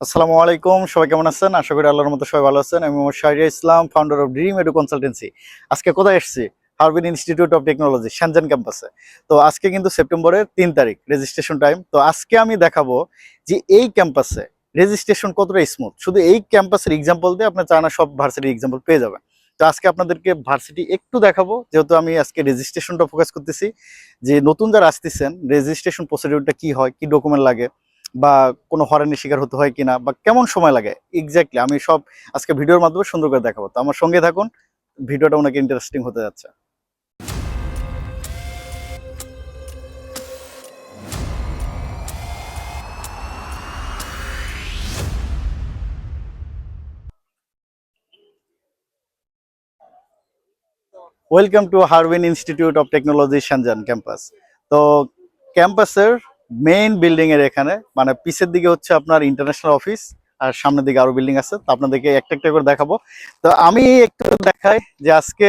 আসসালামু আলাইকুম, সবাই কেমন আছেন? আশা করি আল্লাহর মতো সবাই ভালো আছেন। আমি Shahriar Islam founder of Dream Edu Consultancy আজকে কোথায় এসেছি? Harbin Institute of Technology Shenzhen ক্যাম্পাসে তো আজকে কিন্তু সেপ্টেম্বরের তিন তারিখ রেজিস্ট্রেশন টাইম তো আজকে আমি দেখাবো যে এই ক্যাম্পাসে রেজিস্ট্রেশন কতটা স্মুথ শুধু এই ক্যাম্পাসের এক্সাম্পল দিয়ে আপনার চায়না সব ভার্সিটির এক্সাম্পল পেয়ে যাবেন। তো আজকে আপনাদেরকে ভার্সিটি একটু দেখাবো, যেহেতু আমি আজকে রেজিস্ট্রেশনটা ফোকাস করতেছি। যে নতুন যারা আসতেছেন রেজিস্ট্রেশন প্রসিডিউরটা কি হয়, কি ডকুমেন্ট লাগে বা কোনো হরানির শিকার হতে হয় কিনা বা কেমন সময় লাগে? এক্স্যাক্টলি আমি সব আজকে ভিডিওর মাধ্যমে সুন্দর করে দেখাবো। তো আমার সঙ্গে থাকুন, ভিডিওটা অনেক ইন্টারেস্টিং হতে যাচ্ছে। Welcome to Harbin Institute of Technology Shenzhen campus তো ক্যাম্পাসের মেইন বিল্ডিং এর এখানে মানে পিছের দিকে হচ্ছে আপনার ইন্টারন্যাশনাল অফিস আর সামনের দিকে আরও বিল্ডিং আছে। তো আপনাদেরকে একটা একটা করে দেখাবো। তো আমি একটু দেখাই যে আজকে,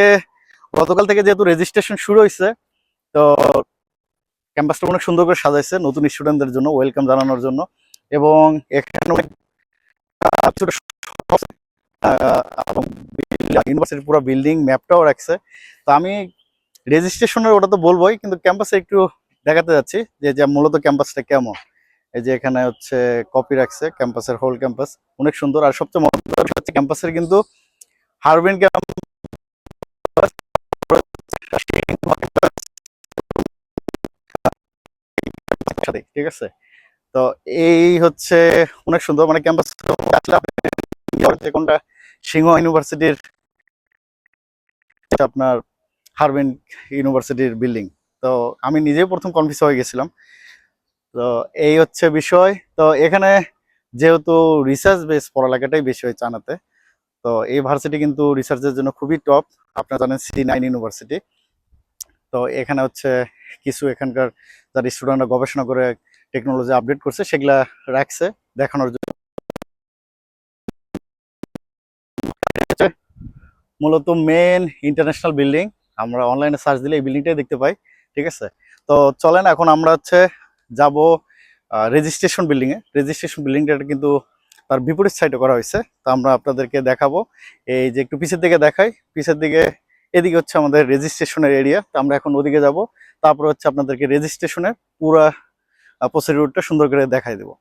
গতকাল থেকে যেহেতু রেজিস্ট্রেশন শুরু হয়েছে, তো ক্যাম্পাসটা অনেক সুন্দর করে সাজাইছে নতুন স্টুডেন্টদের জন্য ওয়েলকাম জানানোর জন্য। এবং এখানে ইউনিভার্সিটির পুরো বিল্ডিং ম্যাপটাও রাখছে। তো আমি রেজিস্ট্রেশনের ওটা তো বলবোই, কিন্তু ক্যাম্পাসে একটু দেখাতে যাচ্ছি যে যে মূলত ক্যাম্পাসটা কেমন। এই যে এখানে হচ্ছে কপি রাখছে ক্যাম্পাসের, হোল ক্যাম্পাস। অনেক সুন্দর। আর সবচেয়ে ক্যাম্পাসের কিন্তু হারবিন ঠিক আছে? তো এই হচ্ছে অনেক সুন্দর। মানে ক্যাম্পাস কোনটা? সিংহ ইউনিভার্সিটির আপনার হারবিন ইউনিভার্সিটির বিল্ডিং। তো আমি নিজেই প্রথম কনফিউজ হয়ে গেছিলাম। তো এই হচ্ছে বিষয়। তো এখানে যেহেতু রিসার্চ বেস পড়ালেখাটাই বেশি হয় চানাতে তো এই ভার্সিটি কিন্তু রিসার্চের জন্য খুবই টপ আপনারা জানেন সি নাইন ইউনিভার্সিটি তো এখানে হচ্ছে কিছু এখানকার যারা স্টুডেন্টরা গবেষণা করে টেকনোলজি আপডেট করছে, সেগুলা রাখছে দেখানোর জন্য। মূলত মেন ইন্টারন্যাশনাল বিল্ডিং আমরা অনলাইনে সার্চ দিলে এই বিল্ডিংটাই দেখতে পাই। ঠিক আছে? তো চলেন এখন আমরা হচ্ছে যাব রেজিস্ট্রেশন বিল্ডিংয়ে রেজিস্ট্রেশন বিল্ডিংটা কিন্তু তার বিপরীত সাইডে করা হয়েছে। তো আমরা আপনাদেরকে দেখাবো। এই যে একটু পিছের দিকে দেখাই। পিছের দিকে এদিকে হচ্ছে আমাদের রেজিস্ট্রেশনের এরিয়া তো আমরা এখন ওদিকে যাব। তারপর হচ্ছে আপনাদেরকে রেজিস্ট্রেশনের পুরা প্রসিডিউরটা সুন্দর করে দেখাই দেবো।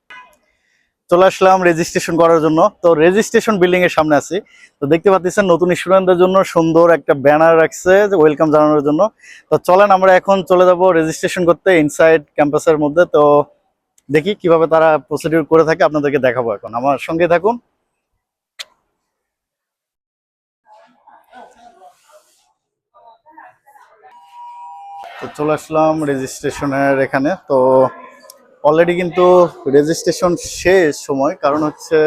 চলে আসলাম রেজিস্ট্রেশন করার জন্য। তো রেজিস্ট্রেশন বিল্ডিং এর সামনে আছি। তো দেখতে পাচ্ছেন, নতুন স্টুডেন্টদের জন্য সুন্দর একটা ব্যানার রাখছে ওয়েলকাম জানানোর জন্য। তো চলেন, আমরা এখন চলে যাব রেজিস্ট্রেশন করতে ইনসাইড ক্যাম্পাসের মধ্যে। তো দেখি কীভাবে তারা প্রসিডিউর করে থাকে, আপনাদেরকে দেখাবো এখন। আমার সঙ্গে থাকুন। তো চলে আসলাম রেজিস্ট্রেশনের এখানে। তো অলরেডি কিন্তু রেজিস্ট্রেশন শেষ সময়, কারণ হচ্ছে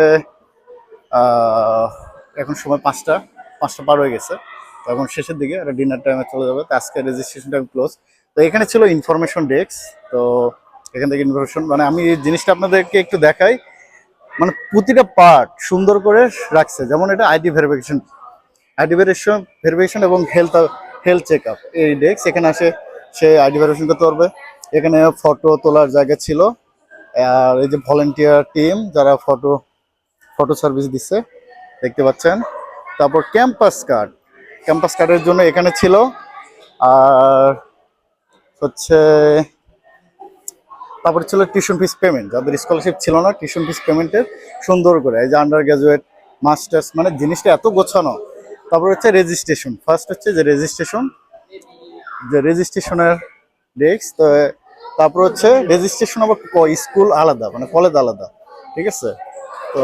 এখন সময় পাঁচটা পাঁচটা পার হয়ে গেছে। তো এখন শেষের দিকে, একটা ডিনার টাইমে চলে যাবে। তো আজকে রেজিস্ট্রেশন টাইম ক্লোজ তো এখানে ছিল ইনফরমেশন ডেস্ক তো এখান থেকে ইনফরমেশন মানে আমি এই জিনিসটা আপনাদেরকে একটু দেখাই। মানে প্রতিটা পার্ট সুন্দর করে রাখছে। যেমন এটা ID verification ID verification verification এবং হেলথ হেলথ চেক আপ এই ডেস্ক এখানে আসে, সে আইডি ভেরিফিকেশন করতে পারবে। এখানে ফটো তোলার জায়গা ছিল। আর এই যে ভলেন্টিয়ার টিম যারা ফটো ফটো সার্ভিস দিচ্ছে, দেখতে পাচ্ছেন। তারপর ক্যাম্পাস কার্ড ক্যাম্পাস কার্ডের জন্য এখানে ছিল। আর হচ্ছে, তারপর ছিল টিউশন ফিস পেমেন্ট যাদের স্কলারশিপ ছিল না টিউশন ফিস পেমেন্টের সুন্দর করে। এই যে আন্ডার গ্রাজুয়েট মাস্টার্স মানে জিনিসটা এত গোছানো। তারপর হচ্ছে রেজিস্ট্রেশন ফার্স্ট হচ্ছে যে রেজিস্ট্রেশন যে রেজিস্ট্রেশনের ডেস্ক তো তারপর হচ্ছে রেজিস্ট্রেশন আবার স্কুল আলাদা মানে কলেজ আলাদা, ঠিক আছে? তো,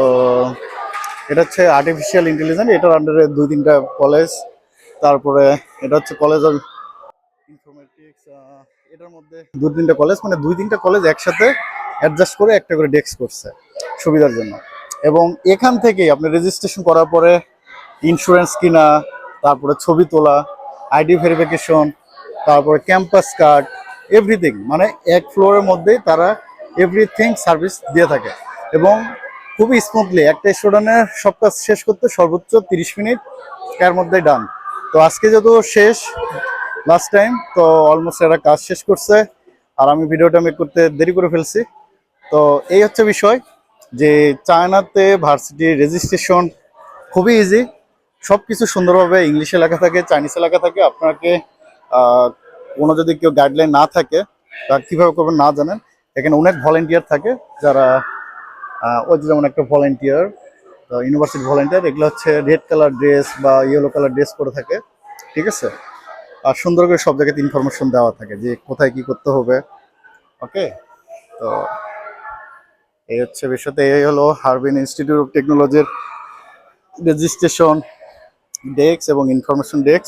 এটা হচ্ছে আর্টিফিশিয়াল ইন্টেলিজেন্স এটার আন্ডারে দুই তিনটা কলেজ তারপরে এটা হচ্ছে কলেজ অফ ইনফরমেটিক্স এটার মধ্যে দুই তিনটা কলেজ মানে দুই তিনটা কলেজ একসাথে অ্যাডজাস্ট করে একটা করে ডেস্ক করছে, সুবিধার জন্য। এবং এখান থেকেই আপনি রেজিস্ট্রেশন করার পরে ইন্স্যুরেন্স কিনা, তারপরে ছবি তোলা আইডি ভেরিফিকেশন তারপরে ক্যাম্পাস কার্ড এভরিথিং মানে এক ফ্লোরের মধ্যেই তারা এভরিথিং সার্ভিস দিয়ে থাকে। এবং খুবই স্মুথলি একটা স্টুডেন্টের সব কাজ শেষ করতে সর্বোচ্চ তিরিশ মিনিট এর মধ্যে ডান তো আজকে যেহেতু শেষ লাস্ট টাইম তো অলমোস্ট এরা কাজ শেষ করছে। আর আমি ভিডিওটা মেক করতে দেরি করে ফেলছি। তো এই হচ্ছে বিষয় যে চায়নাতে ভার্সিটি রেজিস্ট্রেশন খুবই ইজি সব কিছু সুন্দরভাবে ইংলিশে লেখা থাকে, চাইনিজে লেখা থাকে। আপনাকে কোনো যদি কেউ গাইডলাইন না থাকে, তা কীভাবে করবেন না জানেন। এখানে অনেক ভলেন্টিয়ার থাকে, যারা ওই যেমন একটা ভলেন্টিয়ার ইউনিভার্সিটি ভলেন্টিয়ার এগুলো হচ্ছে রেড কালার ড্রেস বা ইয়েলো কালার ড্রেস পরে থাকে, ঠিক আছে? আর সুন্দর করে সব জায়গাতে ইনফরমেশন দেওয়া থাকে যে কোথায় কি করতে হবে ওকে তো এই হচ্ছে বিষয়তে এই হলো হারবিন ইনস্টিটিউট অফ টেকনোলজির রেজিস্ট্রেশন ডেস্ক এবং ইনফরমেশন ডেস্ক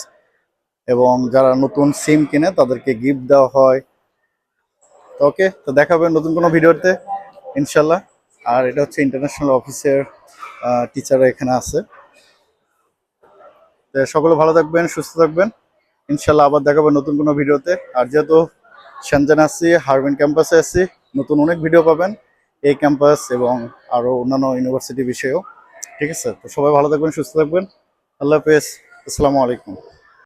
এবং যারা নতুন সিম কিনে তাদেরকে গিফট দেওয়া হয়। ওকে, তো দেখা হবে নতুন কোনো ভিডিওতে ইনশাল্লাহ আর এটা হচ্ছে ইন্টারন্যাশনাল অফিসের টিচাররা এখানে আছে। তো সকলে ভালো থাকবেন, সুস্থ থাকবেন। ইনশাল্লাহ আবার দেখাবো নতুন কোনো ভিডিওতে। আর যেহেতু সেনজেন আসছি হারবিন ক্যাম্পাসে আসছি নতুন অনেক ভিডিও পাবেন এই ক্যাম্পাস এবং আরও অন্যান্য ইউনিভার্সিটি বিষয়েও। ঠিক আছে? তো সবাই ভালো থাকবেন, সুস্থ থাকবেন। আল্লাহ হাফেজ। আসসালামু আলাইকুম।